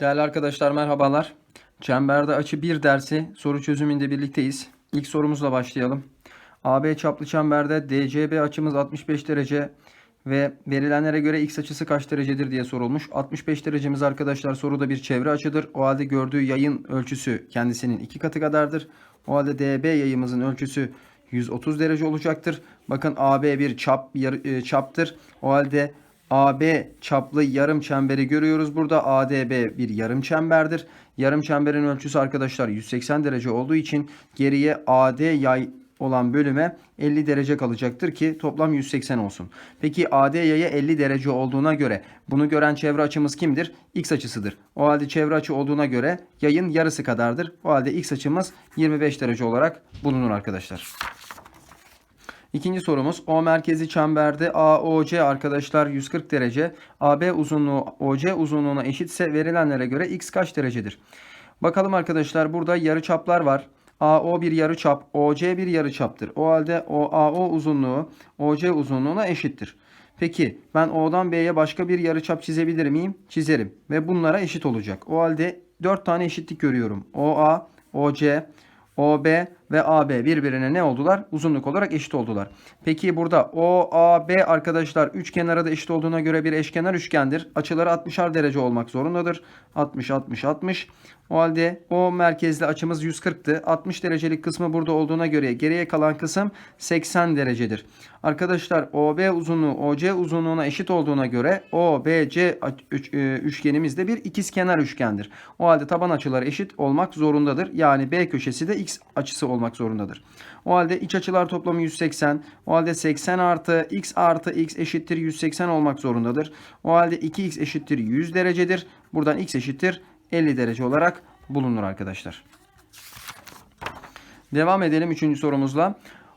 Değerli arkadaşlar merhabalar. Çemberde açı 1 dersi soru çözümünde birlikteyiz. İlk sorumuzla başlayalım. AB çaplı çemberde DCB açımız 65 derece ve verilenlere göre x açısı kaç derecedir diye sorulmuş. 65 derecemiz arkadaşlar soruda bir çevre açıdır. O halde gördüğü yayın ölçüsü kendisinin iki katı kadardır. O halde DB yayımızın ölçüsü 130 derece olacaktır. Bakın AB bir çap e, çaptır. O halde AB çaplı yarım çemberi görüyoruz burada. ADB bir yarım çemberdir. Yarım çemberin ölçüsü arkadaşlar 180 derece olduğu için geriye AD yay olan bölüme 50 derece kalacaktır ki toplam 180 olsun. Peki AD yaya 50 derece olduğuna göre bunu gören çevre açımız kimdir? X açısıdır. O halde çevre açı olduğuna göre yayın yarısı kadardır. O halde X açımız 25 derece olarak bulunur arkadaşlar. İkinci sorumuz O merkezi çemberde AOC arkadaşlar 140 derece. AB uzunluğu OC uzunluğuna eşitse verilenlere göre x kaç derecedir? Bakalım arkadaşlar burada yarıçaplar var. AO bir yarıçap, OC bir yarıçaptır. O halde o AO uzunluğu OC uzunluğuna eşittir. Peki ben O'dan B'ye başka bir yarıçap çizebilir miyim? Çizerim ve bunlara eşit olacak. O halde 4 tane eşitlik görüyorum. OA, OC, OB ve AB birbirine ne oldular? Uzunluk olarak eşit oldular. Peki burada OAB arkadaşlar üç kenara da eşit olduğuna göre bir eşkenar üçgendir. Açıları 60'ar derece olmak zorundadır. 60 60 60. O halde o merkezli açımız 140'tı. 60 derecelik kısmı burada olduğuna göre geriye kalan kısım 80 derecedir. Arkadaşlar OB uzunluğu OC uzunluğuna eşit olduğuna göre OBC e, üçgenimiz de bir ikizkenar üçgendir. O halde taban açıları eşit olmak zorundadır. Yani B köşesi de x açısı olmak zorundadır. O halde iç açılar toplamı 180. O halde 80 artı x artı x eşittir 180 olmak zorundadır. O halde 2x eşittir 100 derecedir. Buradan x eşittir 50 derece olarak bulunur arkadaşlar. Devam edelim 3. sorumuzla.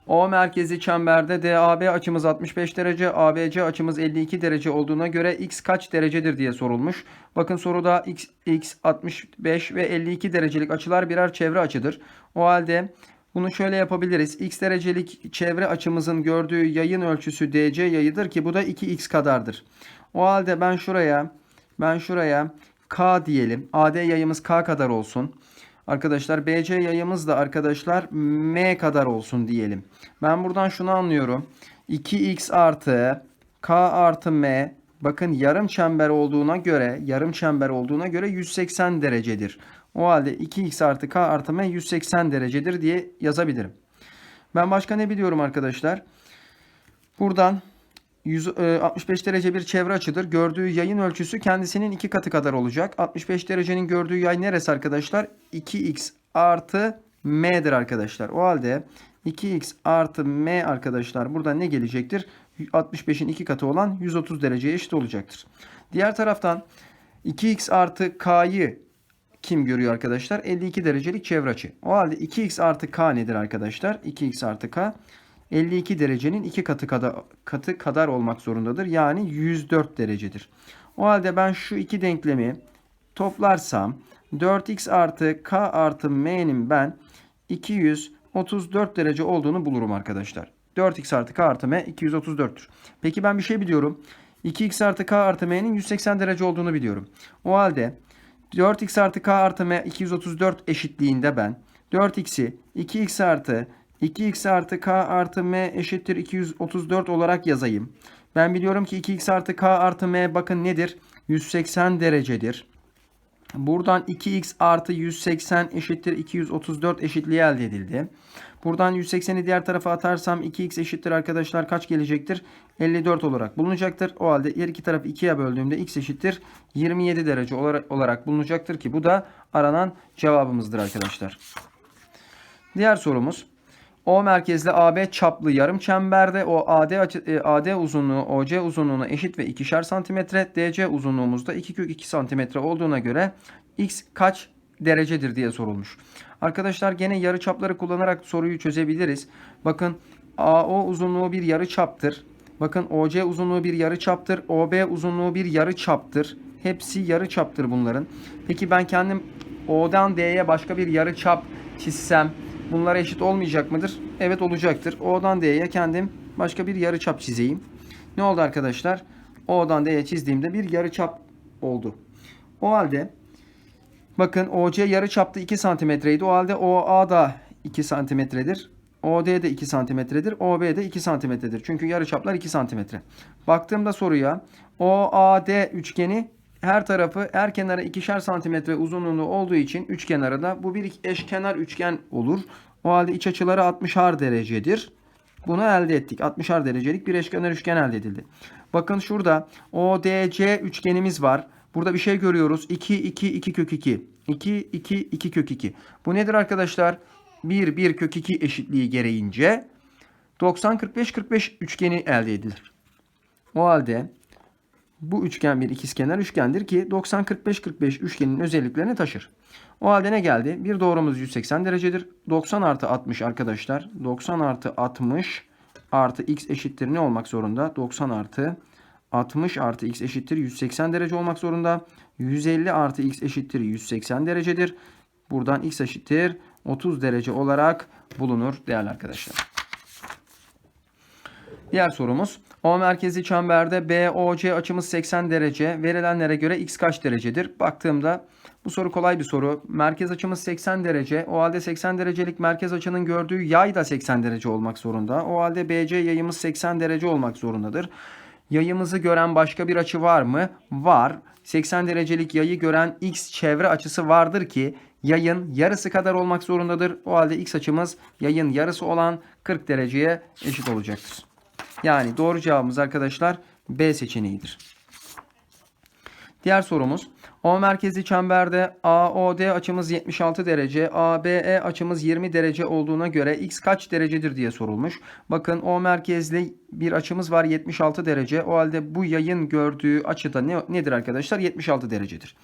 O merkezi çemberde DAB açımız 65 derece, ABC açımız 52 derece olduğuna göre x kaç derecedir diye sorulmuş. Bakın soruda x, x 65 ve 52 derecelik açılar birer çevre açıdır. O halde bunu şöyle yapabiliriz. X derecelik çevre açımızın gördüğü yayın ölçüsü DC yayıdır ki bu da 2x kadardır. O halde ben şuraya ben şuraya K diyelim. AD yayımız K kadar olsun. Arkadaşlar BC yayımız da arkadaşlar M kadar olsun diyelim. Ben buradan şunu anlıyorum. 2x artı K artı M bakın yarım çember olduğuna göre yarım çember olduğuna göre 180 derecedir. O halde 2x artı K artı M 180 derecedir diye yazabilirim. Ben başka ne biliyorum arkadaşlar? Buradan 100, e, 65 derece bir çevre açıdır. Gördüğü yayın ölçüsü kendisinin iki katı kadar olacak. 65 derecenin gördüğü yay neresi arkadaşlar? 2x artı m'dir arkadaşlar. O halde 2x artı m arkadaşlar burada ne gelecektir? 65'in iki katı olan 130 dereceye eşit olacaktır. Diğer taraftan 2x artı k'yı kim görüyor arkadaşlar? 52 derecelik çevre açı. O halde 2x artı k nedir arkadaşlar? 2x artı k 52 derecenin iki katı kadar, katı kadar olmak zorundadır. Yani 104 derecedir. O halde ben şu iki denklemi toplarsam 4x artı k artı m'nin ben 234 derece olduğunu bulurum arkadaşlar. 4x artı k artı m 234'tür. Peki ben bir şey biliyorum. 2x artı k artı m'nin 180 derece olduğunu biliyorum. O halde 4x artı k artı m 234 eşitliğinde ben 4x'i 2x artı 2x artı k artı m eşittir 234 olarak yazayım. Ben biliyorum ki 2x artı k artı m bakın nedir? 180 derecedir. Buradan 2x artı 180 eşittir 234 eşitliği elde edildi. Buradan 180'i diğer tarafa atarsam 2x eşittir arkadaşlar kaç gelecektir? 54 olarak bulunacaktır. O halde her iki tarafı 2'ye böldüğümde x eşittir 27 derece olarak, bulunacaktır ki bu da aranan cevabımızdır arkadaşlar. Diğer sorumuz. O merkezli AB çaplı yarım çemberde o AD, açı, e, AD uzunluğu OC uzunluğuna eşit ve ikişer santimetre DC uzunluğumuzda 2 kök 2 santimetre olduğuna göre x kaç derecedir diye sorulmuş. Arkadaşlar gene yarı çapları kullanarak soruyu çözebiliriz. Bakın AO uzunluğu bir yarı çaptır. Bakın OC uzunluğu bir yarı çaptır. OB uzunluğu bir yarı çaptır. Hepsi yarı çaptır bunların. Peki ben kendim O'dan D'ye başka bir yarı çap çizsem bunlara eşit olmayacak mıdır? Evet olacaktır. O'dan D'ye kendim başka bir yarı çap çizeyim. Ne oldu arkadaşlar? O'dan D'ye çizdiğimde bir yarı çap oldu. O halde Bakın OC yarı çapta 2 santimetreydi. O halde OA da 2 santimetredir. OD de 2 santimetredir. OB de 2 santimetredir. Çünkü yarı çaplar 2 santimetre. Baktığımda soruya OAD üçgeni her tarafı her kenara ikişer santimetre uzunluğunda olduğu için üç kenarı da bu bir eşkenar üçgen olur. O halde iç açıları 60'ar derecedir. Bunu elde ettik. 60'ar derecelik bir eşkenar üçgen elde edildi. Bakın şurada ODC üçgenimiz var. Burada bir şey görüyoruz. 2, 2, 2 kök 2. 2, 2, 2 kök 2. Bu nedir arkadaşlar? 1, 1 kök 2 eşitliği gereğince 90, 45, 45 üçgeni elde edilir. O halde bu üçgen bir ikizkenar üçgendir ki 90, 45, 45 üçgenin özelliklerini taşır. O halde ne geldi? Bir doğrumuz 180 derecedir. 90 artı 60 arkadaşlar. 90 artı 60 artı x eşittir ne olmak zorunda? 90 artı 60 artı x eşittir 180 derece olmak zorunda. 150 artı x eşittir 180 derecedir. Buradan x eşittir 30 derece olarak bulunur değerli arkadaşlar. Diğer sorumuz. O merkezi çemberde BOC açımız 80 derece. Verilenlere göre x kaç derecedir? Baktığımda bu soru kolay bir soru. Merkez açımız 80 derece. O halde 80 derecelik merkez açının gördüğü yay da 80 derece olmak zorunda. O halde BC yayımız 80 derece olmak zorundadır. Yayımızı gören başka bir açı var mı? Var. 80 derecelik yayı gören x çevre açısı vardır ki yayın yarısı kadar olmak zorundadır. O halde x açımız yayın yarısı olan 40 dereceye eşit olacaktır. Yani doğru cevabımız arkadaşlar B seçeneğidir. Diğer sorumuz. O merkezi çemberde AOD açımız 76 derece, ABE açımız 20 derece olduğuna göre x kaç derecedir diye sorulmuş. Bakın O merkezli bir açımız var 76 derece. O halde bu yayın gördüğü açıda ne, nedir arkadaşlar? 76 derecedir.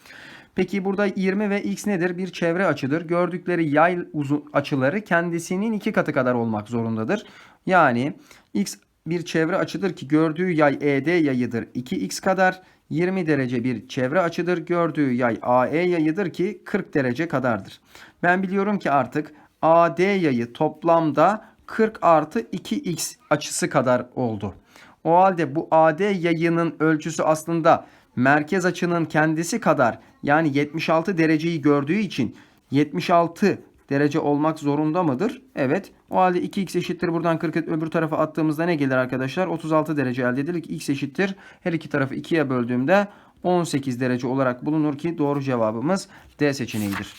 Peki burada 20 ve x nedir? Bir çevre açıdır. Gördükleri yay uzun açıları kendisinin iki katı kadar olmak zorundadır. Yani x bir çevre açıdır ki gördüğü yay ED yayıdır 2x kadar. 20 derece bir çevre açıdır. Gördüğü yay AE yayıdır ki 40 derece kadardır. Ben biliyorum ki artık AD yayı toplamda 40 artı 2x açısı kadar oldu. O halde bu AD yayının ölçüsü aslında merkez açının kendisi kadar yani 76 dereceyi gördüğü için 76 derece olmak zorunda mıdır? Evet. O halde 2x eşittir. Buradan 40 öbür tarafa attığımızda ne gelir arkadaşlar? 36 derece elde edilir. x eşittir. Her iki tarafı 2'ye böldüğümde 18 derece olarak bulunur ki doğru cevabımız D seçeneğidir.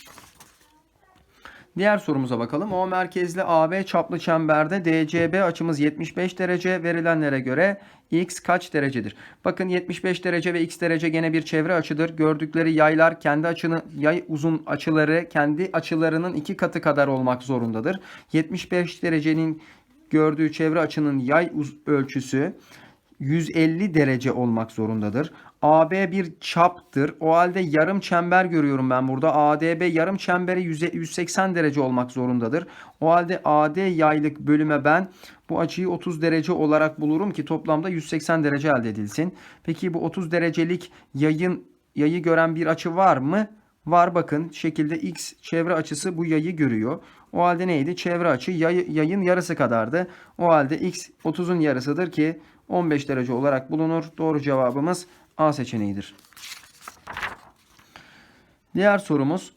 Diğer sorumuza bakalım. O merkezli AB çaplı çemberde DCB açımız 75 derece. Verilenlere göre x kaç derecedir? Bakın 75 derece ve x derece gene bir çevre açıdır. Gördükleri yaylar kendi açını yay uzun açıları kendi açılarının iki katı kadar olmak zorundadır. 75 derecenin gördüğü çevre açının yay ölçüsü 150 derece olmak zorundadır. AB bir çaptır. O halde yarım çember görüyorum ben burada. ADB yarım çemberi 180 derece olmak zorundadır. O halde AD yaylık bölüme ben bu açıyı 30 derece olarak bulurum ki toplamda 180 derece elde edilsin. Peki bu 30 derecelik yayın yayı gören bir açı var mı? Var bakın şekilde x çevre açısı bu yayı görüyor. O halde neydi? Çevre açı yay, yayın yarısı kadardı. O halde x 30'un yarısıdır ki 15 derece olarak bulunur. Doğru cevabımız A seçeneğidir. Diğer sorumuz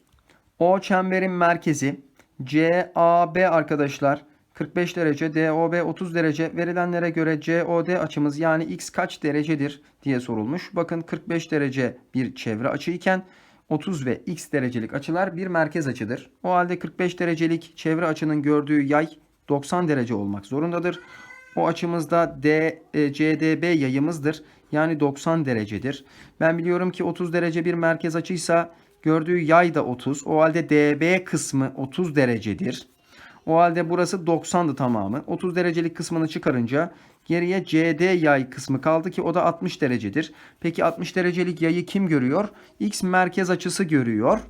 O çemberin merkezi CAB arkadaşlar 45 derece, DOB 30 derece verilenlere göre COD açımız yani x kaç derecedir diye sorulmuş. Bakın 45 derece bir çevre açı iken 30 ve x derecelik açılar bir merkez açıdır. O halde 45 derecelik çevre açının gördüğü yay 90 derece olmak zorundadır. O açımızda D, e, CDB yayımızdır. Yani 90 derecedir. Ben biliyorum ki 30 derece bir merkez açıysa gördüğü yay da 30. O halde DB kısmı 30 derecedir. O halde burası 90'dı tamamı. 30 derecelik kısmını çıkarınca geriye CD yay kısmı kaldı ki o da 60 derecedir. Peki 60 derecelik yayı kim görüyor? X merkez açısı görüyor.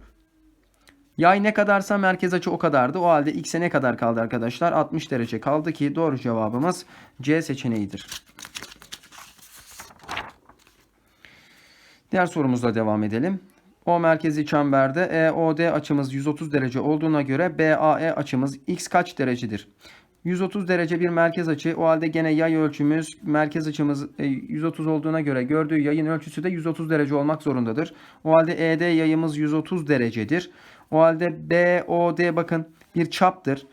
Yay ne kadarsa merkez açı o kadardı. O halde x'e ne kadar kaldı arkadaşlar? 60 derece kaldı ki doğru cevabımız C seçeneğidir. Diğer sorumuzla devam edelim. O merkezi çemberde EOD açımız 130 derece olduğuna göre BAE açımız x kaç derecedir? 130 derece bir merkez açı. O halde gene yay ölçümüz merkez açımız e, 130 olduğuna göre gördüğü yayın ölçüsü de 130 derece olmak zorundadır. O halde ED yayımız 130 derecedir. O halde BOD bakın bir çaptır.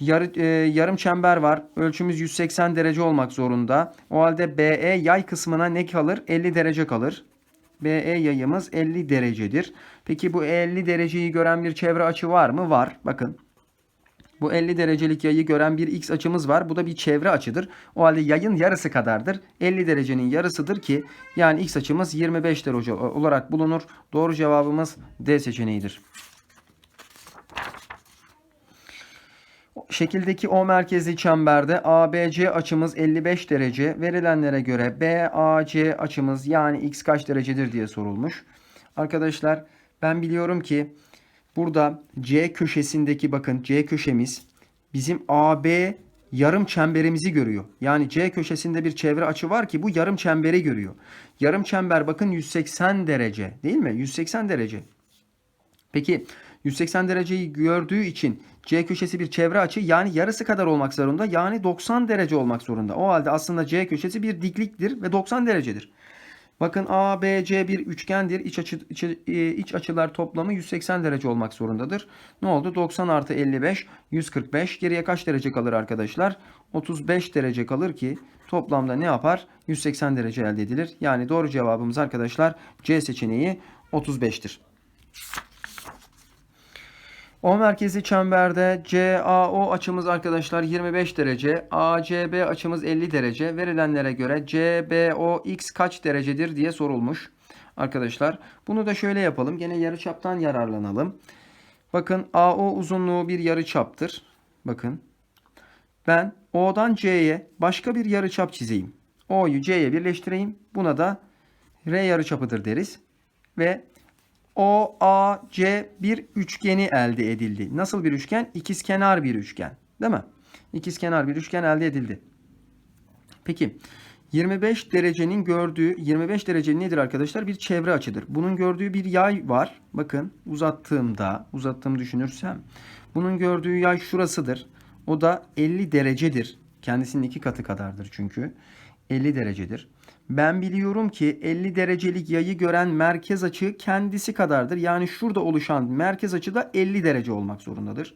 Yarı, e, yarım çember var. Ölçümüz 180 derece olmak zorunda. O halde BE yay kısmına ne kalır? 50 derece kalır. BE yayımız 50 derecedir. Peki bu 50 dereceyi gören bir çevre açı var mı? Var. Bakın. Bu 50 derecelik yayı gören bir x açımız var. Bu da bir çevre açıdır. O halde yayın yarısı kadardır. 50 derecenin yarısıdır ki yani x açımız 25 derece olarak bulunur. Doğru cevabımız D seçeneğidir. Şekildeki O merkezli çemberde ABC açımız 55 derece. Verilenlere göre BAC açımız yani x kaç derecedir diye sorulmuş. Arkadaşlar ben biliyorum ki burada C köşesindeki bakın C köşemiz bizim AB yarım çemberimizi görüyor. Yani C köşesinde bir çevre açı var ki bu yarım çemberi görüyor. Yarım çember bakın 180 derece değil mi? 180 derece. Peki 180 dereceyi gördüğü için C köşesi bir çevre açı yani yarısı kadar olmak zorunda. Yani 90 derece olmak zorunda. O halde aslında C köşesi bir dikliktir ve 90 derecedir. Bakın ABC bir üçgendir. İç, açı, iç, iç açılar toplamı 180 derece olmak zorundadır. Ne oldu? 90 artı 55 145. Geriye kaç derece kalır arkadaşlar? 35 derece kalır ki toplamda ne yapar? 180 derece elde edilir. Yani doğru cevabımız arkadaşlar C seçeneği 35'tir. O merkezi çemberde CAO açımız arkadaşlar 25 derece, ACB açımız 50 derece. Verilenlere göre CBOX kaç derecedir diye sorulmuş. Arkadaşlar bunu da şöyle yapalım. Gene yarıçaptan yararlanalım. Bakın AO uzunluğu bir yarıçaptır. Bakın. Ben O'dan C'ye başka bir yarıçap çizeyim. O'yu C'ye birleştireyim. Buna da R yarıçapıdır deriz. Ve OAC bir üçgeni elde edildi. Nasıl bir üçgen? İkizkenar bir üçgen. Değil mi? İkizkenar bir üçgen elde edildi. Peki 25 derecenin gördüğü 25 derece nedir arkadaşlar? Bir çevre açıdır. Bunun gördüğü bir yay var. Bakın uzattığımda, uzattığımı düşünürsem bunun gördüğü yay şurasıdır. O da 50 derecedir. Kendisinin iki katı kadardır çünkü. 50 derecedir. Ben biliyorum ki 50 derecelik yayı gören merkez açı kendisi kadardır. Yani şurada oluşan merkez açı da 50 derece olmak zorundadır.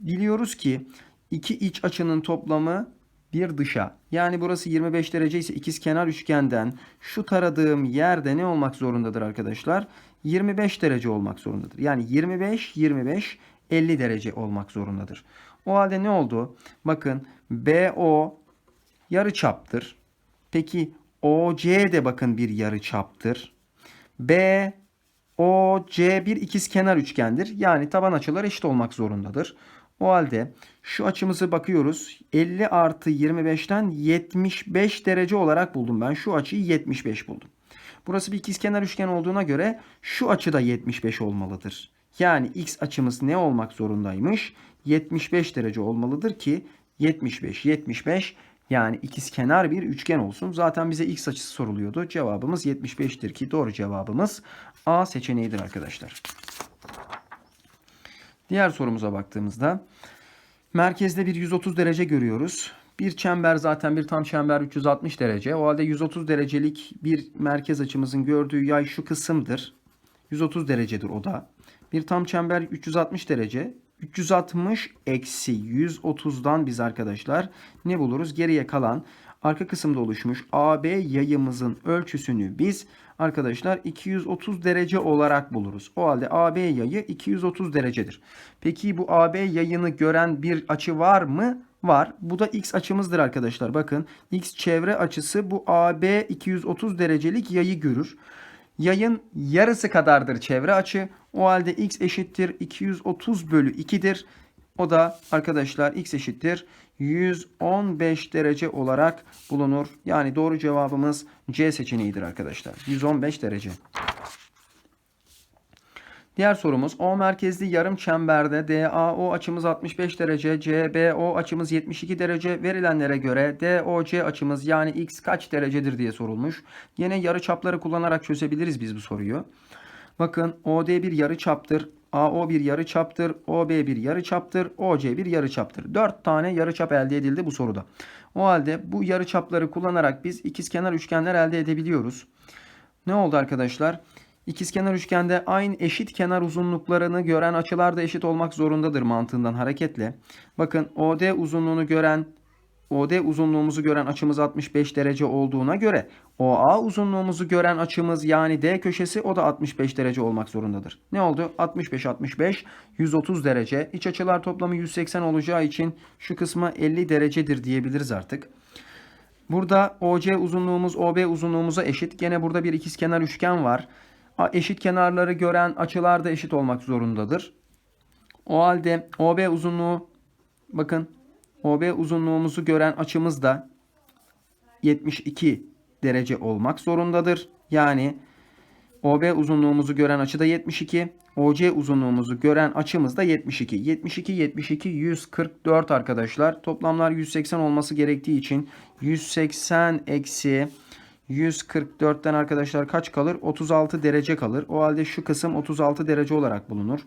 Biliyoruz ki iki iç açının toplamı bir dışa. Yani burası 25 derece ise ikiz kenar üçgenden şu taradığım yerde ne olmak zorundadır arkadaşlar? 25 derece olmak zorundadır. Yani 25 25 50 derece olmak zorundadır. O halde ne oldu? Bakın BO yarı çaptır. Peki OC de bakın bir yarı çaptır. B OC bir ikizkenar üçgendir. Yani taban açılar eşit olmak zorundadır. O halde şu açımızı bakıyoruz. 50 artı 25'ten 75 derece olarak buldum ben. Şu açıyı 75 buldum. Burası bir ikizkenar üçgen olduğuna göre şu açı da 75 olmalıdır. Yani x açımız ne olmak zorundaymış? 75 derece olmalıdır ki 75 75 yani ikizkenar bir üçgen olsun. Zaten bize x açısı soruluyordu. Cevabımız 75'tir ki doğru cevabımız A seçeneğidir arkadaşlar. Diğer sorumuza baktığımızda merkezde bir 130 derece görüyoruz. Bir çember zaten bir tam çember 360 derece. O halde 130 derecelik bir merkez açımızın gördüğü yay şu kısımdır. 130 derecedir o da. Bir tam çember 360 derece. 360 eksi 130'dan biz arkadaşlar ne buluruz? Geriye kalan arka kısımda oluşmuş AB yayımızın ölçüsünü biz arkadaşlar 230 derece olarak buluruz. O halde AB yayı 230 derecedir. Peki bu AB yayını gören bir açı var mı? Var. Bu da x açımızdır arkadaşlar. Bakın x çevre açısı bu AB 230 derecelik yayı görür. Yayın yarısı kadardır çevre açı. O halde x eşittir 230 bölü 2'dir. O da arkadaşlar x eşittir 115 derece olarak bulunur. Yani doğru cevabımız C seçeneğidir arkadaşlar. 115 derece. Diğer sorumuz O merkezli yarım çemberde DAO açımız 65 derece, CBO açımız 72 derece verilenlere göre DOC açımız yani x kaç derecedir diye sorulmuş. Yine yarı çapları kullanarak çözebiliriz biz bu soruyu. Bakın OD bir yarı çaptır. AO bir yarıçaptır. OB bir yarıçaptır. OC bir yarıçaptır. 4 tane yarıçap elde edildi bu soruda. O halde bu yarıçapları kullanarak biz ikizkenar üçgenler elde edebiliyoruz. Ne oldu arkadaşlar? İkizkenar üçgende aynı eşit kenar uzunluklarını gören açılar da eşit olmak zorundadır mantığından hareketle. Bakın OD uzunluğunu gören OD uzunluğumuzu gören açımız 65 derece olduğuna göre OA uzunluğumuzu gören açımız yani D köşesi o da 65 derece olmak zorundadır. Ne oldu? 65 65 130 derece. İç açılar toplamı 180 olacağı için şu kısma 50 derecedir diyebiliriz artık. Burada OC uzunluğumuz OB uzunluğumuza eşit. Gene burada bir ikizkenar üçgen var. Eşit kenarları gören açılar da eşit olmak zorundadır. O halde OB uzunluğu bakın OB uzunluğumuzu gören açımız da 72 derece olmak zorundadır. Yani OB uzunluğumuzu gören açı da 72. OC uzunluğumuzu gören açımız da 72. 72, 72, 144 arkadaşlar. Toplamlar 180 olması gerektiği için 180 eksi 144'ten arkadaşlar kaç kalır? 36 derece kalır. O halde şu kısım 36 derece olarak bulunur.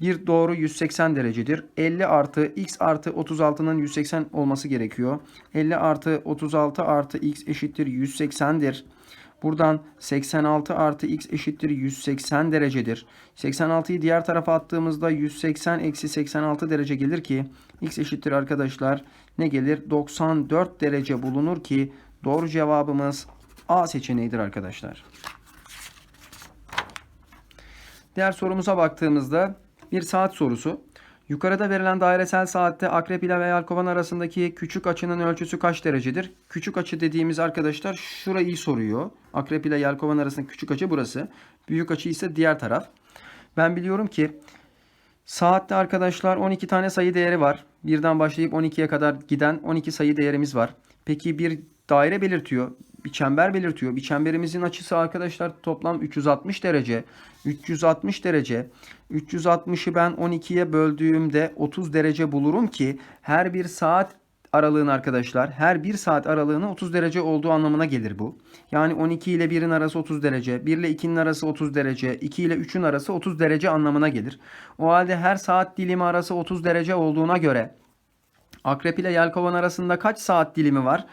Bir doğru 180 derecedir. 50 artı x artı 36'nın 180 olması gerekiyor. 50 artı 36 artı x eşittir 180'dir. Buradan 86 artı x eşittir 180 derecedir. 86'yı diğer tarafa attığımızda 180 eksi 86 derece gelir ki x eşittir arkadaşlar ne gelir? 94 derece bulunur ki doğru cevabımız A seçeneğidir arkadaşlar. Diğer sorumuza baktığımızda bir saat sorusu. Yukarıda verilen dairesel saatte akrep ile ve yelkovan arasındaki küçük açının ölçüsü kaç derecedir? Küçük açı dediğimiz arkadaşlar şurayı soruyor. Akrep ile yelkovan arasındaki küçük açı burası. Büyük açı ise diğer taraf. Ben biliyorum ki saatte arkadaşlar 12 tane sayı değeri var. Birden başlayıp 12'ye kadar giden 12 sayı değerimiz var. Peki bir daire belirtiyor. Bir çember belirtiyor. Bir çemberimizin açısı arkadaşlar toplam 360 derece. 360 derece. 360'ı ben 12'ye böldüğümde 30 derece bulurum ki her bir saat aralığın arkadaşlar her bir saat aralığının 30 derece olduğu anlamına gelir bu. Yani 12 ile 1'in arası 30 derece, 1 ile 2'nin arası 30 derece, 2 ile 3'ün arası 30 derece anlamına gelir. O halde her saat dilimi arası 30 derece olduğuna göre Akrep ile Yelkovan arasında kaç saat dilimi var?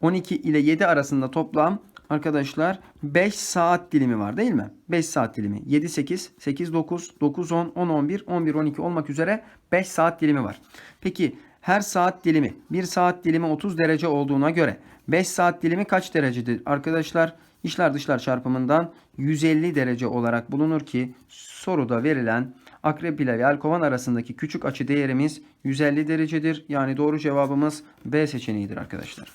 12 ile 7 arasında toplam arkadaşlar 5 saat dilimi var değil mi? 5 saat dilimi. 7 8, 8 9, 9 10, 10 11, 11 12 olmak üzere 5 saat dilimi var. Peki her saat dilimi 1 saat dilimi 30 derece olduğuna göre 5 saat dilimi kaç derecedir? Arkadaşlar içler dışlar çarpımından 150 derece olarak bulunur ki soruda verilen akrep ile yelkovan arasındaki küçük açı değerimiz 150 derecedir. Yani doğru cevabımız B seçeneğidir arkadaşlar.